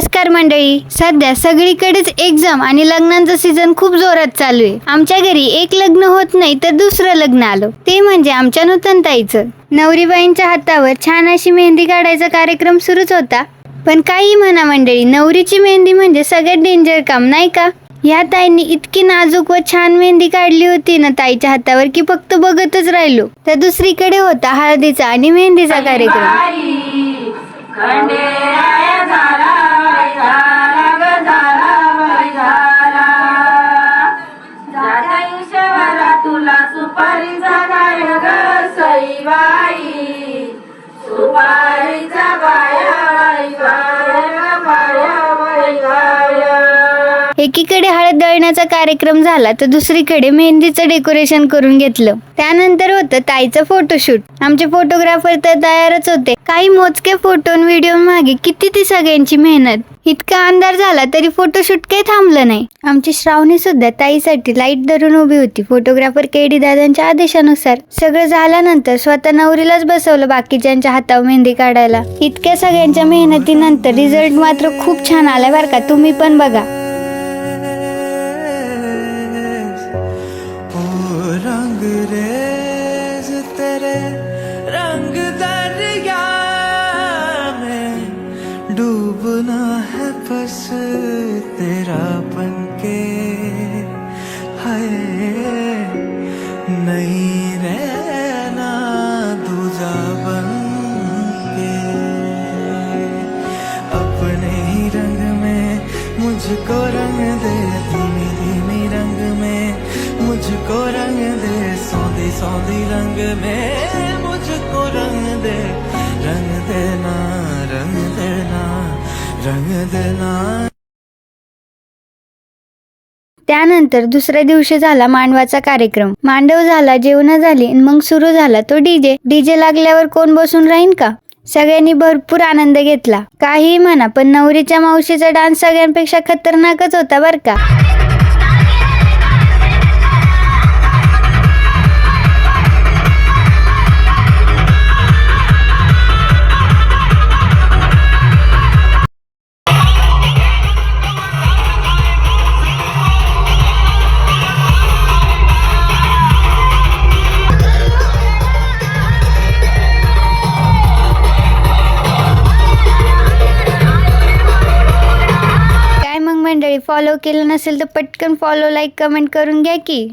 नमस्कार मंडळी. सध्या सगळीकडेच एक्झाम आणि लग्नांचं सीझन खूप जोरात चालू आहे. आमच्या घरी एक लग्न होत नाही तर दुसरं लग्न आलं. ते म्हणजे आमच्या नूतनताईचं नवरीबाईंच्या हातावर छान अशी मेहंदी काढायचा कार्यक्रम सुरूच होता. पण काही म्हणा मंडळी नवरीची मेहंदी म्हणजे सगळ्यात डेंजर काम नाही का? ह्या ताईंनी इतकी नाजूक व छान मेहंदी काढली होती ना ताईच्या हातावर की फक्त बघतच राहिलो. तर दुसरीकडे होता हळदीचा आणि मेहंदीचा कार्यक्रम. सुपारीचा गाय ग सईबाई. सुपारीचा बाई बाई एकीकडे हळद दळण्याचा कार्यक्रम झाला तर दुसरीकडे मेहंदीचं डेकोरेशन करून घेतलं. त्यानंतर होतं ताईचं फोटोशूट आमचे फोटोग्राफर तर तयारच होते. काही मोजके फोटो व्हिडिओ मागे किती ती सगळ्यांची मेहनत. इतका अंधार झाला तरी फोटोशूट काही थांबलं नाही. आमची श्रावणी सुद्धा ताईसाठी लाइट धरून उभी होती. फोटोग्राफर केडी दादांच्या आदेशानुसार सगळं झाल्यानंतर स्वतः नवरीलाच बसवलं बाकीच्यांच्या हातावर मेहंदी काढायला. इतक्या सगळ्यांच्या मेहनतीनंतर रिझल्ट मात्र खूप छान आलाय बरं का. तुम्ही पण बघा. रंग रेज तेरे रंग दरिया तेरा बनके हाय, नहीं रहना दूजा बन के। अपने ही रंग में मुझको रंग दे धीमी धीमी रंग में मुझको रंग दे। सौंधी सौंधी रंग में मुझको रंग दे, रंग देना त्यानंतर दुसऱ्या दिवशी झाला मांडवाचा कार्यक्रम. मांडव झाला जेवण झाली आणि मग सुरू झाला तो डीजे डीजे लागल्यावर कोण बसून राहीन का? सगळ्यांनी भरपूर आनंद घेतला. काही म्हणा पण नवरीच्या मावशीचा डान्स सगळ्यांपेक्षा खतरनाकच होता बर का? काय फॉलो केलं नसेल तर पटकन फॉलो लाईक कमेंट करून घ्या की.